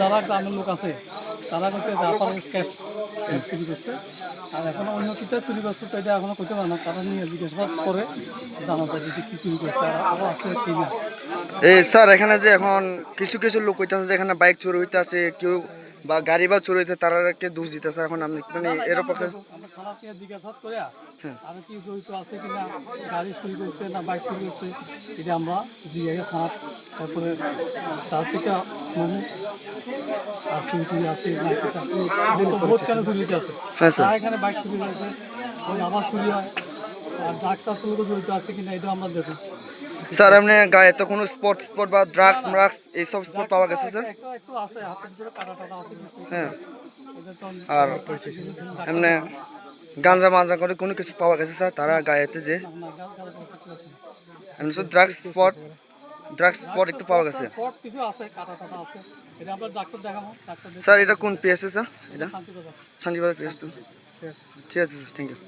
যারা গ্রামের লোক আছে তারা হচ্ছে জাপার স্ক্যাপ চুরি করছে। আর এখন অন্য কিটা চুরি করছে তো এটা এখনও করতে পারে না। তারা নিয়ে জিজ্ঞাসাবাদ করে জানা যাবে যে কি চুরি করছে আর আরও আছে কি না। এই স্যার এখানে যে এখন কিছু কিছু লোক হইতেছে যে এখানে বাইক চুরি হইতেছে কেউ বা গাড়ি বা চুরি হইতে তারাকে দোষ দিতেছে এখন আপনি মানে এর পক্ষে আমরা জিজ্ঞাসাবাদ করে আর কি জড়িত আছে কিনা গাড়ি চুরি করছে না বাইক চুরি করছে এটা আমরা জিজ্ঞাসা খারাপ তারপরে তার থেকে মানুষ আর চুরি আছে বহুত কেন চুরি আছে হ্যাঁ স্যার। তারা এখানে বাইক চুরি হয়েছে ওই আবার চুরি হয় আর ড্রাগস টাগস লোক জড়িত আছে কিনা এটা আমরা দেখি স্যার আপনি গায়ে তো কোনো স্পট স্পট বা ড্রাগস মার্কস এইসব স্পট পাওয়া গেছে স্যার? হ্যাঁ। আর এমনি গাঞ্জা মাজা করে কোনো কিছু পাওয়া গেছে স্যার? তারা গায়েতে যে এমনি ড্রাগস স্পট ড্রাগস স্পট একটু পাওয়া গেছে। স্পট কিছু আছে কাটা টাটা আছে। এটা আমরা ডাক্তার দেখাবো ডাক্তার স্যার এটা কোন পিএসএ স্যার? এটা? শান্তিবাজার শান্তিবাজার পিএস তো ঠিক আছে ঠিক আছে স্যার থ্যাংক ইউ